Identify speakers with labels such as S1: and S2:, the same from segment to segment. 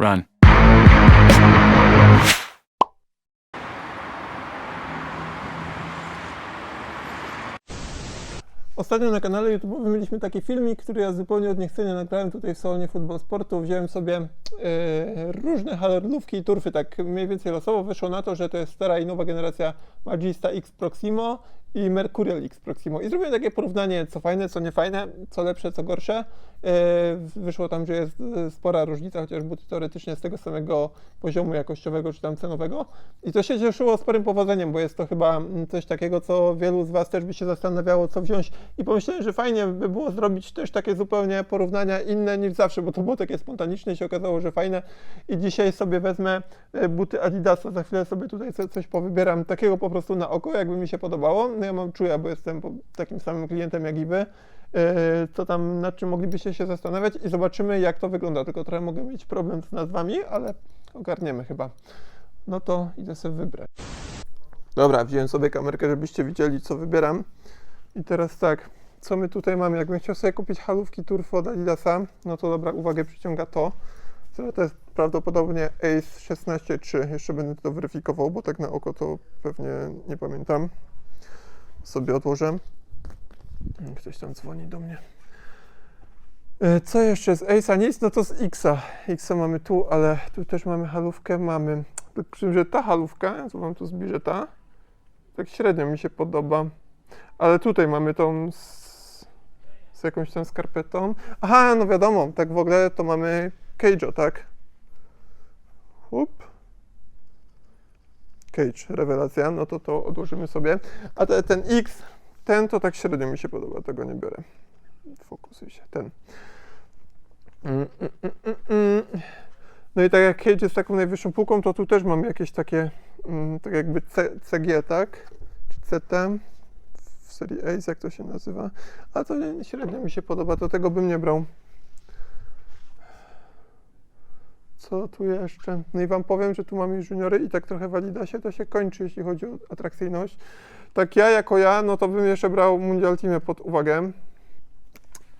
S1: Run.
S2: Ostatnio na kanale YouTube mieliśmy taki filmik, który ja zupełnie od niechcenia nagrałem tutaj w salonie Futbol Sportu. Wziąłem sobie e, różne halerlówki i turfy, tak mniej więcej losowo. Wyszło na to, że to jest stara i nowa generacja Magista X Proximo i Mercurial X Proximo. I zrobiłem takie porównanie, co fajne, co niefajne, co lepsze, co gorsze. E, wyszło tam, że jest e, spora różnica, chociaż buty teoretycznie z tego samego poziomu jakościowego czy tam cenowego. I to się cieszyło sporym powodzeniem, bo jest to chyba mm, coś takiego, co wielu z Was też by się zastanawiało, co wziąć. I pomyślałem, że fajnie by było zrobić też takie zupełnie porównania inne niż zawsze, bo to było takie spontaniczne i się okazało, że fajne. I dzisiaj sobie wezmę e, buty Adidasa, za chwilę sobie tutaj co- coś powybieram, takiego po prostu na oko, jakby mi się podobało. No ja mam czuja, bo jestem takim samym klientem jak i Wy. E, Co tam, nad czym moglibyście się zastanawiać i zobaczymy, jak to wygląda. Tylko trochę mogę mieć problem z nazwami, ale ogarniemy chyba. No to idę sobie wybrać. Dobra, wziąłem sobie kamerkę, żebyście widzieli, co wybieram. I teraz tak, co my tutaj mamy? Jakbym chciał sobie kupić halówki Turfo od Adidasa, no to dobra, uwagę przyciąga to. To jest prawdopodobnie Ace 16.3. Jeszcze będę to weryfikował, bo tak na oko to pewnie nie pamiętam. Sobie odłożę. Ktoś tam dzwoni do mnie. E, Co jeszcze z Ace'a? Nic, no to z X'a. X'a mamy tu, ale tu też mamy halówkę, mamy. Przy czym, że ta halówka, co wam tu zbliżę, ta, tak średnio mi się podoba. Ale tutaj mamy tą z, z jakąś tam skarpetą. Aha, no wiadomo, tak w ogóle to mamy Cage'o, tak? Up. Cage, rewelacja, no to to odłożymy sobie. A te, ten X, ten to tak średnio mi się podoba, tego nie biorę. Fokusuj się, ten. Mm, mm, mm, mm, mm. No i tak jak Cage jest taką najwyższą półką, to tu też mam jakieś takie, mm, tak jakby C, CG, tak? Czy CT w serii Ace, jak to się nazywa. A to średnio mi się podoba, to tego bym nie brał. Co tu jeszcze? No i wam powiem, że tu mamy już juniory i tak trochę w Adidasie to się kończy, jeśli chodzi o atrakcyjność. Tak ja jako ja, no to bym jeszcze brał Mundial Teamie pod uwagę.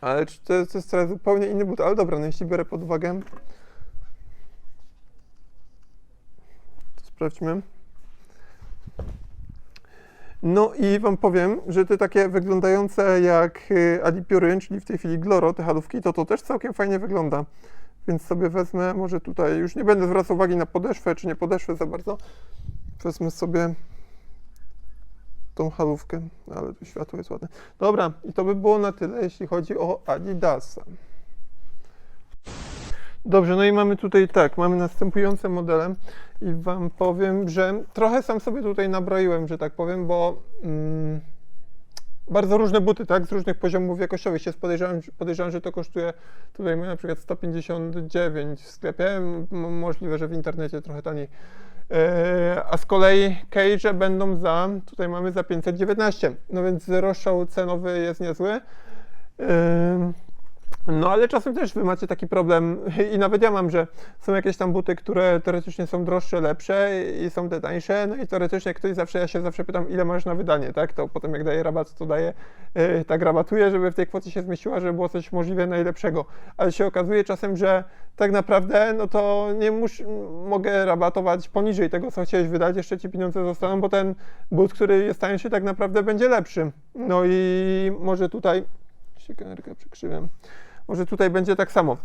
S2: Ale to, to jest teraz zupełnie inny but, ale dobra, no jeśli biorę pod uwagę, to sprawdźmy. No i wam powiem, że te takie wyglądające jak y, Adipuryn, czyli w tej chwili Gloro, te halówki, to to też całkiem fajnie wygląda. Więc sobie wezmę, może tutaj, już nie będę zwracał uwagi na podeszwę, czy nie podeszwę za bardzo. Wezmę sobie tą halówkę, ale tu światło jest ładne. Dobra, i to by było na tyle, jeśli chodzi o Adidasa. Dobrze, no i mamy tutaj tak, mamy następujące modele i Wam powiem, że trochę sam sobie tutaj nabroiłem, że tak powiem, bo mm, bardzo różne buty, tak, z różnych poziomów jakościowych się podejrzewam, podejrzewam, że to kosztuje tutaj na przykład 159 w sklepie, możliwe, że w internecie trochę taniej. E, A z kolei cage będą za, tutaj mamy za 519, no więc rozstrzał cenowy jest niezły. No ale czasem też wy macie taki problem i nawet ja mam, że są jakieś tam buty, które teoretycznie są droższe, lepsze i są te tańsze, no i teoretycznie ktoś zawsze, ja się zawsze pytam, ile masz na wydanie, tak? To potem jak daje rabat, to daje, yy, tak rabatuje, żeby w tej kwocie się zmieściła, żeby było coś możliwie najlepszego. Ale się okazuje czasem, że tak naprawdę, no to nie mus, mogę rabatować poniżej tego, co chciałeś wydać, jeszcze ci pieniądze zostaną, bo ten but, który jest tańszy, tak naprawdę będzie lepszy. No i może tutaj, się kamerkę przykrzywiam, może tutaj będzie tak samo.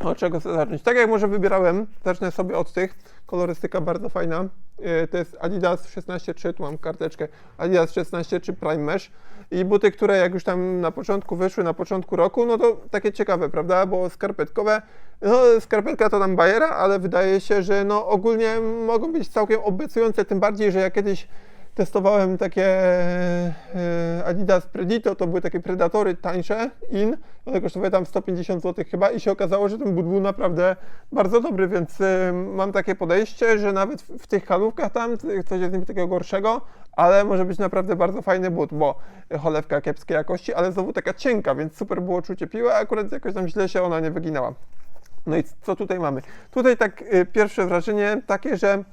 S2: Od czego chcę zacząć? Tak jak może wybierałem, zacznę sobie od tych. Kolorystyka bardzo fajna. Yy, To jest Adidas 16.3, tu mam karteczkę. Adidas 16.3 Prime Mesh. I buty, które jak już tam na początku wyszły, na początku roku, no to takie ciekawe, prawda? Bo skarpetkowe, no skarpetka to tam bajera, ale wydaje się, że no ogólnie mogą być całkiem obiecujące, tym bardziej, że ja kiedyś testowałem takie e, Adidas Predito, to były takie Predatory tańsze, in, one kosztowały tam 150 zł chyba i się okazało, że ten but był naprawdę bardzo dobry, więc e, mam takie podejście, że nawet w, tych halówkach tam coś jest niby takiego gorszego, ale może być naprawdę bardzo fajny but, bo cholewka kiepskiej jakości, ale znowu taka cienka, więc super było czucie piły, a akurat jakoś tam źle się ona nie wyginała. No i co tutaj mamy? Tutaj tak pierwsze wrażenie takie, że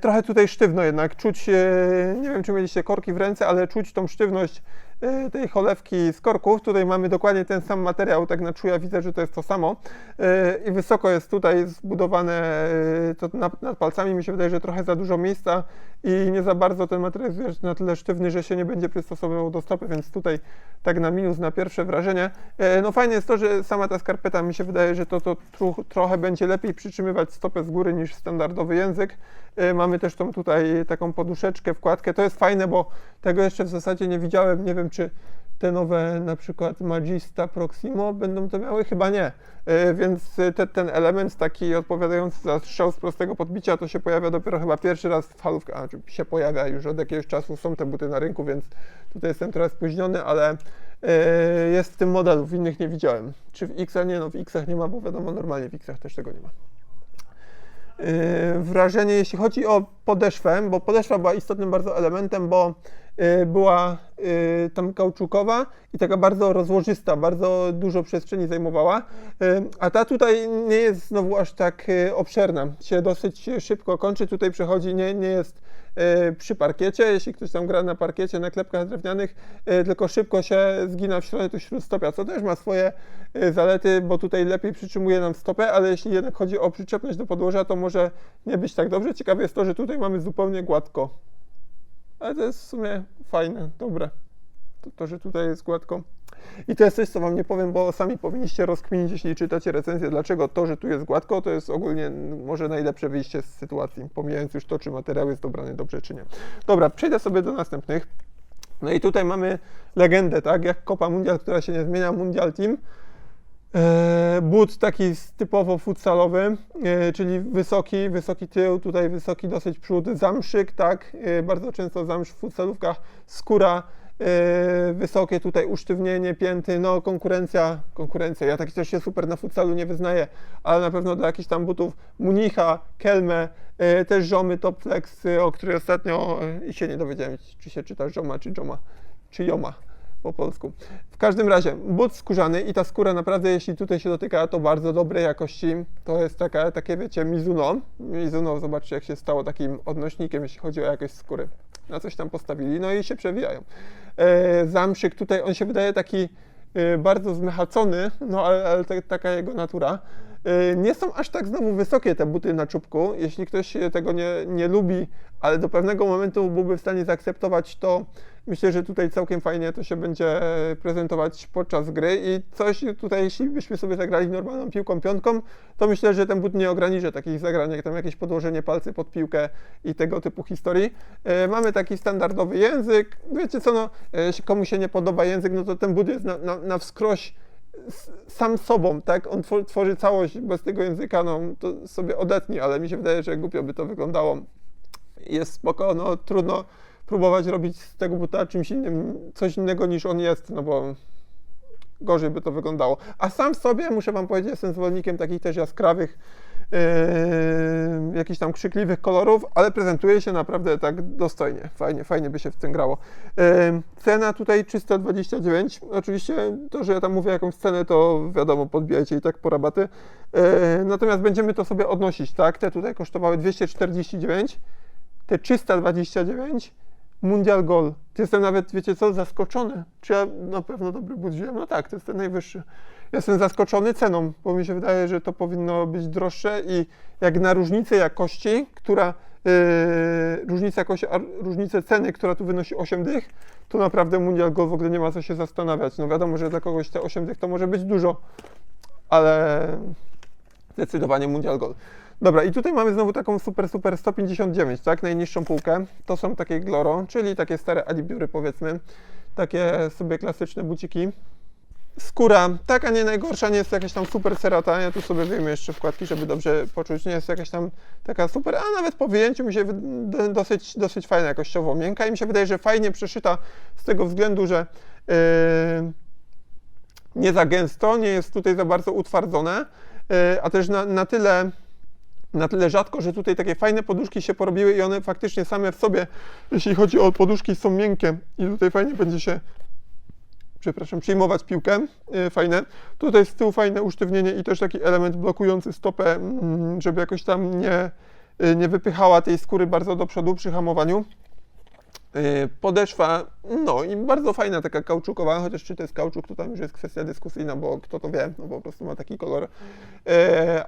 S2: trochę tutaj sztywno jednak, czuć, y, nie wiem czy mieliście korki w ręce, ale czuć tą sztywność e, tej cholewki z korków. Tutaj mamy dokładnie ten sam materiał, tak na czuja widzę, że to jest to samo. E, I wysoko jest tutaj zbudowane e, to nad, nad palcami. Mi się wydaje, że trochę za dużo miejsca i nie za bardzo ten materiał jest na tyle sztywny, że się nie będzie przystosowywał do stopy, więc tutaj tak na minus, na pierwsze wrażenie. E, No fajne jest to, że sama ta skarpeta mi się wydaje, że to, to trochę będzie lepiej przytrzymywać stopę z góry niż standardowy język. E, Mamy też tą tutaj taką poduszeczkę, wkładkę. To jest fajne, bo tego jeszcze w zasadzie nie widziałem. Nie wiem, czy te nowe na przykład Magista Proximo będą to miały? Chyba nie. E, Więc te, ten element taki odpowiadający za strzał z prostego podbicia to się pojawia dopiero chyba pierwszy raz w halówkach, a się pojawia już od jakiegoś czasu, są te buty na rynku, więc tutaj jestem trochę spóźniony, ale e, jest w tym modelu, w innych nie widziałem. Czy w X-ach nie? No w X-ach nie ma, bo wiadomo, normalnie w X-ach też tego nie ma. Wrażenie, jeśli chodzi o podeszwę, bo podeszwa była istotnym bardzo elementem, bo była yy, tam kauczukowa i taka bardzo rozłożysta, bardzo dużo przestrzeni zajmowała, Yy, a ta tutaj nie jest znowu aż tak obszerna, się dosyć szybko kończy, tutaj przechodzi, nie, nie jest przy parkiecie, jeśli ktoś tam gra na parkiecie, na klepkach drewnianych, tylko szybko się zgina w środek tu śródstopia, co też ma swoje zalety, bo tutaj lepiej przytrzymuje nam stopę, ale jeśli jednak chodzi o przyczepność do podłoża, to może nie być tak dobrze. Ciekawe jest to, że tutaj mamy zupełnie gładko. Ale to jest w sumie fajne, dobre. To, to, że tutaj jest gładko. I to jest coś, co Wam nie powiem, bo sami powinniście rozkminić, jeśli czytacie recenzję, dlaczego to, że tu jest gładko, to jest ogólnie może najlepsze wyjście z sytuacji, pomijając już to, czy materiał jest dobrany dobrze, czy nie. Dobra, przejdę sobie do następnych. No i tutaj mamy legendę, tak, jak Copa Mundial, która się nie zmienia, Mundial Team. E, But taki typowo futsalowy, e, czyli wysoki, wysoki tył, tutaj wysoki dosyć przód, zamszyk, tak, e, bardzo często zamsz w futsalówkach, skóra, wysokie tutaj usztywnienie pięty, no konkurencja, konkurencja, ja taki też się super na futsalu nie wyznaję, ale na pewno dla jakichś tam butów Municha, Kelme, też Żomy Top Flex, o której ostatnio się nie dowiedziałem, czy się czyta Żoma, czy Joma, czy Joma po polsku. W każdym razie, but skórzany i ta skóra naprawdę, jeśli tutaj się dotyka, to bardzo dobrej jakości. To jest taka, takie, wiecie, Mizuno. Mizuno, zobaczcie, jak się stało takim odnośnikiem, jeśli chodzi o jakość skóry. Na coś tam postawili, no i się przewijają. E, zamszyk tutaj, on się wydaje taki e, bardzo zmechacony, no ale, ale ta, taka jego natura. E, Nie są aż tak znowu wysokie te buty na czubku. Jeśli ktoś tego nie, nie lubi, ale do pewnego momentu byłby w stanie zaakceptować, to myślę, że tutaj całkiem fajnie to się będzie prezentować podczas gry i coś tutaj, jeśli byśmy sobie zagrali normalną piłką piątką, to myślę, że ten but nie ograniczy takich zagrań, jak tam jakieś podłożenie palcy pod piłkę i tego typu historii. E, mamy taki standardowy język. Wiecie co, no, e, komuś się nie podoba język, no to ten but jest na, na, na wskroś sam sobą, tak? On twor- tworzy całość bez tego języka, no to sobie odetnij, ale mi się wydaje, że głupio by to wyglądało. Jest spoko, no trudno próbować robić z tego buta czymś innym, coś innego niż on jest, no bo gorzej by to wyglądało. A sam sobie, muszę Wam powiedzieć, jestem zwolennikiem takich też jaskrawych, yy, jakichś tam krzykliwych kolorów, ale prezentuje się naprawdę tak dostojnie. Fajnie, fajnie by się w tym grało. Yy, cena tutaj 329. Oczywiście to, że ja tam mówię jakąś cenę, to wiadomo, podbijajcie i tak po rabaty. Yy, natomiast będziemy to sobie odnosić, tak? Te tutaj kosztowały 249, te 329 Mundial Goal. Jestem nawet, wiecie co, zaskoczony. Czy ja na pewno dobry but wziąłem? No tak, to jest ten najwyższy. Jestem zaskoczony ceną, bo mi się wydaje, że to powinno być droższe i jak na różnicę jakości, która yy, różnica jakości, a różnicę ceny, która tu wynosi 8 dych, to naprawdę Mundial Goal w ogóle nie ma co się zastanawiać. No wiadomo, że dla kogoś te 8 dych to może być dużo, ale zdecydowanie Mundial Gold. Dobra, i tutaj mamy znowu taką super, super 159, tak? Najniższą półkę. To są takie Gloro, czyli takie stare Adibiury powiedzmy. Takie sobie klasyczne buciki. Skóra, taka nie najgorsza, nie jest jakaś tam super cerata. Ja tu sobie wyjmę jeszcze wkładki, żeby dobrze poczuć. Nie jest jakaś tam taka super, a nawet po wyjęciu mi się dosyć, dosyć fajna jakościowo, miękka i mi się wydaje, że fajnie przeszyta z tego względu, że yy, nie za gęsto, nie jest tutaj za bardzo utwardzone, yy, a też na, na tyle na tyle rzadko, że tutaj takie fajne poduszki się porobiły i one faktycznie same w sobie, jeśli chodzi o poduszki, są miękkie i tutaj fajnie będzie się, przepraszam, przyjmować piłkę, yy, fajne. Tutaj z tyłu fajne usztywnienie i też taki element blokujący stopę, mm, żeby jakoś tam nie, yy, nie wypychała tej skóry bardzo do przodu przy hamowaniu. Yy, Podeszwa, no i bardzo fajna, taka kauczukowa, chociaż czy to jest kauczuk, to tam już jest kwestia dyskusyjna, bo kto to wie, no po prostu ma taki kolor. Yy,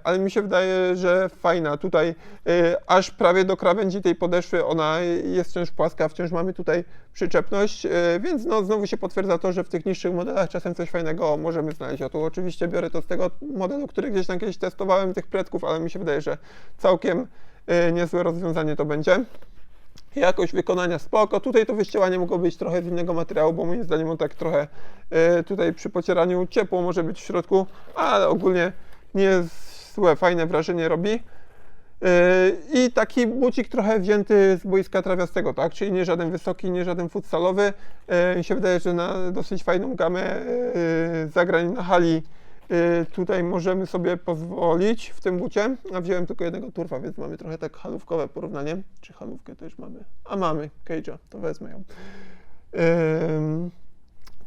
S2: Ale mi się wydaje, że fajna. Tutaj yy, aż prawie do krawędzi tej podeszwy ona jest wciąż płaska, wciąż mamy tutaj przyczepność, więc no znowu się potwierdza to, że w tych niższych modelach czasem coś fajnego możemy znaleźć. Ja tu oczywiście biorę to z tego modelu, który gdzieś tam kiedyś testowałem, tych predków, ale mi się wydaje, że całkiem niezłe rozwiązanie to będzie. Jakość wykonania spoko. Tutaj to wyścielanie mogło być trochę z innego materiału, bo moim zdaniem on tak trochę e, tutaj przy pocieraniu ciepło może być w środku, ale ogólnie nie złe, fajne wrażenie robi. E, I taki bucik trochę wzięty z boiska trawiastego, tak? Czyli nie żaden wysoki, nie żaden futsalowy. E, Mi się wydaje, że na dosyć fajną gamę zagrań na hali tutaj możemy sobie pozwolić w tym bucie. A wziąłem tylko jednego turfa, więc mamy trochę tak halówkowe porównanie. Czy halówkę też mamy? A mamy, Cage'a, to wezmę ją.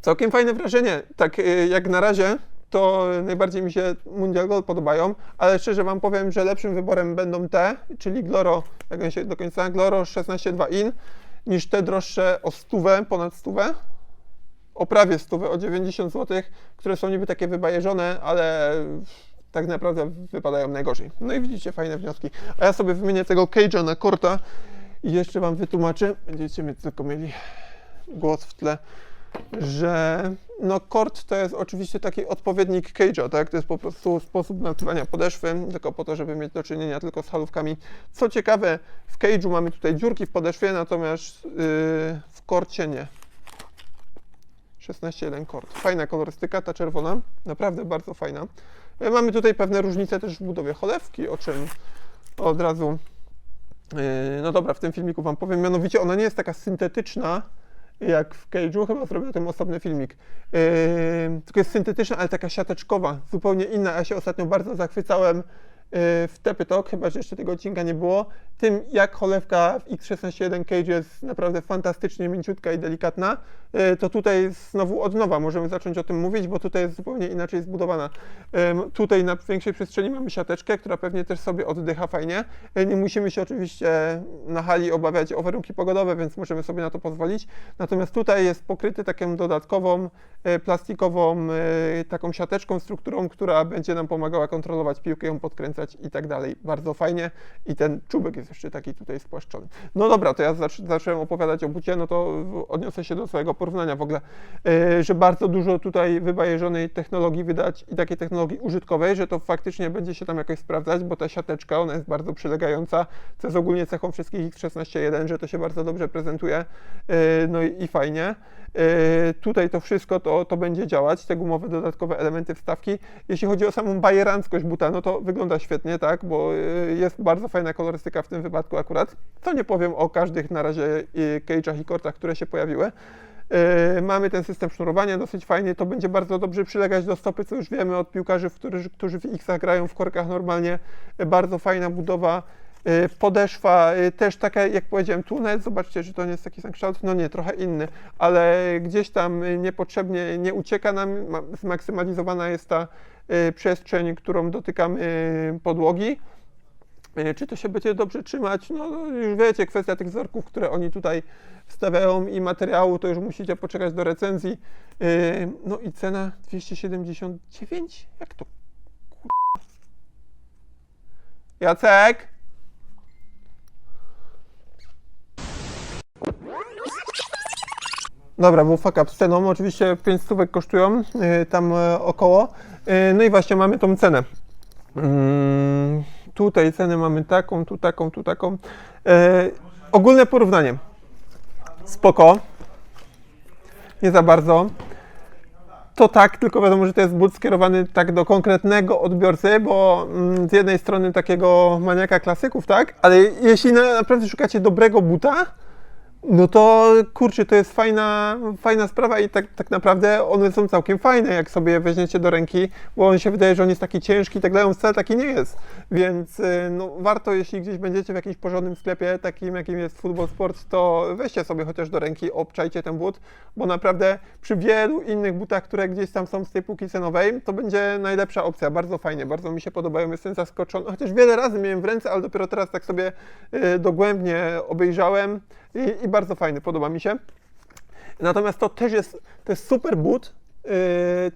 S2: Całkiem fajne wrażenie. Tak y, jak na razie, to najbardziej mi się Mundial Gold podobają, ale szczerze Wam powiem, że lepszym wyborem będą te, czyli Gloro, jak się do końca, Gloro 16.2 in, niż te droższe o stówę, ponad stówę, o prawie stówę, o 90 zł, które są niby takie wybajeżone, ale tak naprawdę wypadają najgorzej. No i widzicie, fajne wnioski. A ja sobie wymienię tego Cage'a na Korta i jeszcze Wam wytłumaczę, będziecie mieć tylko mieli głos w tle, że no kord to jest oczywiście taki odpowiednik cage'a, tak? To jest po prostu sposób nazywania podeszwy, tylko po to, żeby mieć do czynienia tylko z halówkami. Co ciekawe, w cage'u mamy tutaj dziurki w podeszwie, natomiast yy, w korcie nie. 16.1 kord. Fajna kolorystyka, ta czerwona, naprawdę bardzo fajna. Yy, Mamy tutaj pewne różnice też w budowie cholewki, o czym od razu Yy, No dobra, w tym filmiku Wam powiem, mianowicie ona nie jest taka syntetyczna jak w Cage'u, chyba zrobię o tym osobny filmik. Yy, tylko jest syntetyczna, ale taka siateczkowa, zupełnie inna. Ja się ostatnio bardzo zachwycałem w Tepy Talk, chyba że jeszcze tego odcinka nie było, tym jak cholewka w X161 Cage jest naprawdę fantastycznie mięciutka i delikatna, yy, to tutaj znowu od nowa możemy zacząć o tym mówić, bo tutaj jest zupełnie inaczej zbudowana. Tutaj na większej przestrzeni mamy siateczkę, która pewnie też sobie oddycha fajnie. Yy, Nie musimy się oczywiście na hali obawiać o warunki pogodowe, więc możemy sobie na to pozwolić. Natomiast tutaj jest pokryty taką dodatkową, plastikową taką siateczką, strukturą, która będzie nam pomagała kontrolować piłkę, ją podkręcać i tak dalej. Bardzo fajnie. I ten czubek jest jeszcze taki tutaj spłaszczony. No dobra, to ja zac- zacząłem opowiadać o bucie, no to odniosę się do swojego porównania w ogóle, e, że bardzo dużo tutaj wybajeżonej technologii wydać i takiej technologii użytkowej, że to faktycznie będzie się tam jakoś sprawdzać, bo ta siateczka, ona jest bardzo przylegająca, co jest ogólnie cechą wszystkich X16.1, że to się bardzo dobrze prezentuje, e, no i, i fajnie. E, Tutaj to wszystko to, to będzie działać, te gumowe dodatkowe elementy wstawki. Jeśli chodzi o samą bajeranckość buta, no to wygląda świetnie, tak, bo e, jest bardzo fajna kolorystyka w tym wypadku akurat. Co nie powiem o każdych na razie e, cage'ach i kortach, które się pojawiły. E, Mamy ten system sznurowania dosyć fajny, to będzie bardzo dobrze przylegać do stopy, co już wiemy od piłkarzy, którzy, którzy w X-ach grają w korkach normalnie. Bardzo fajna budowa. E, Podeszwa e, też taka, jak powiedziałem, tunel, zobaczcie, że to nie jest taki sam kształt, no nie, trochę inny, ale gdzieś tam niepotrzebnie nie ucieka nam, ma- zmaksymalizowana jest ta e, przestrzeń, którą dotykamy podłogi. Czy to się będzie dobrze trzymać? No już wiecie, kwestia tych wzorków, które oni tutaj wstawiają i materiału, to już musicie poczekać do recenzji. No i cena 279? Jak to? Jacek? Dobra, był fuck up z ceną. Oczywiście 5 stówek kosztują e, tam e, około. E, No i właśnie mamy tą cenę. Mm, tutaj cenę mamy taką, tu taką, tu taką. Ogólne porównanie. Spoko. Nie za bardzo. To tak, tylko wiadomo, że to jest but skierowany tak do konkretnego odbiorcy, bo mm, z jednej strony takiego maniaka klasyków, tak? Ale jeśli na, naprawdę szukacie dobrego buta, no to kurczę, to jest fajna, fajna sprawa i tak, tak naprawdę one są całkiem fajne, jak sobie weźmiecie do ręki, bo on się wydaje, że on jest taki ciężki i tak dalej, on wcale taki nie jest. Więc y, no, warto, jeśli gdzieś będziecie w jakimś porządnym sklepie, takim jakim jest Football Sport, to weźcie sobie chociaż do ręki, obczajcie ten but, bo naprawdę przy wielu innych butach, które gdzieś tam są z tej półki cenowej, to będzie najlepsza opcja. Bardzo fajnie, bardzo mi się podobają, jestem zaskoczony. Chociaż wiele razy miałem w ręce, ale dopiero teraz tak sobie y, dogłębnie obejrzałem i, i bardzo fajny, podoba mi się. Natomiast to też jest, to jest super but, yy,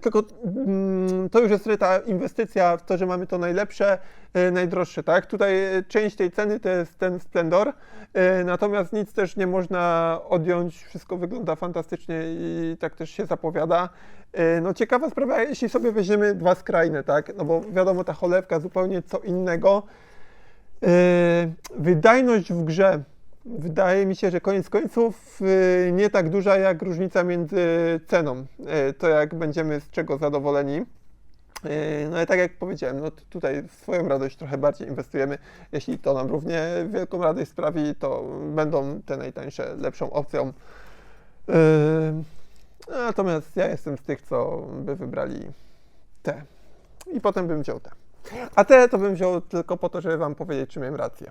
S2: tylko mm, to już jest ta inwestycja w to, że mamy to najlepsze, yy, najdroższe, tak? Tutaj yy, część tej ceny to jest ten Splendor, yy, natomiast nic też nie można odjąć, wszystko wygląda fantastycznie i tak też się zapowiada. Yy, No ciekawa sprawa, jeśli sobie weźmiemy dwa skrajne, tak? No bo wiadomo, ta cholewka zupełnie co innego. Yy, Wydajność w grze wydaje mi się, że koniec końców yy, nie tak duża jak różnica między ceną. Yy, To jak będziemy z czego zadowoleni. Yy, No ale tak jak powiedziałem, no tutaj swoją radość trochę bardziej inwestujemy. Jeśli to nam równie wielką radość sprawi, to będą te najtańsze lepszą opcją. Natomiast ja jestem z tych, co by wybrali te. I potem bym wziął te. A te to bym wziął tylko po to, żeby wam powiedzieć, czy miałem rację.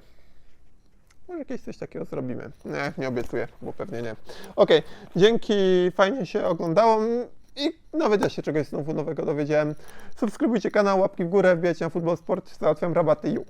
S2: Może jakieś coś takiego zrobimy. Nie, nie obiecuję, bo pewnie nie. Okej, dzięki, fajnie się oglądało i nawet ja się czegoś znowu nowego dowiedziałem. Subskrybujcie kanał, łapki w górę, wbijajcie na Futbol Sport, załatwiam rabaty, ju.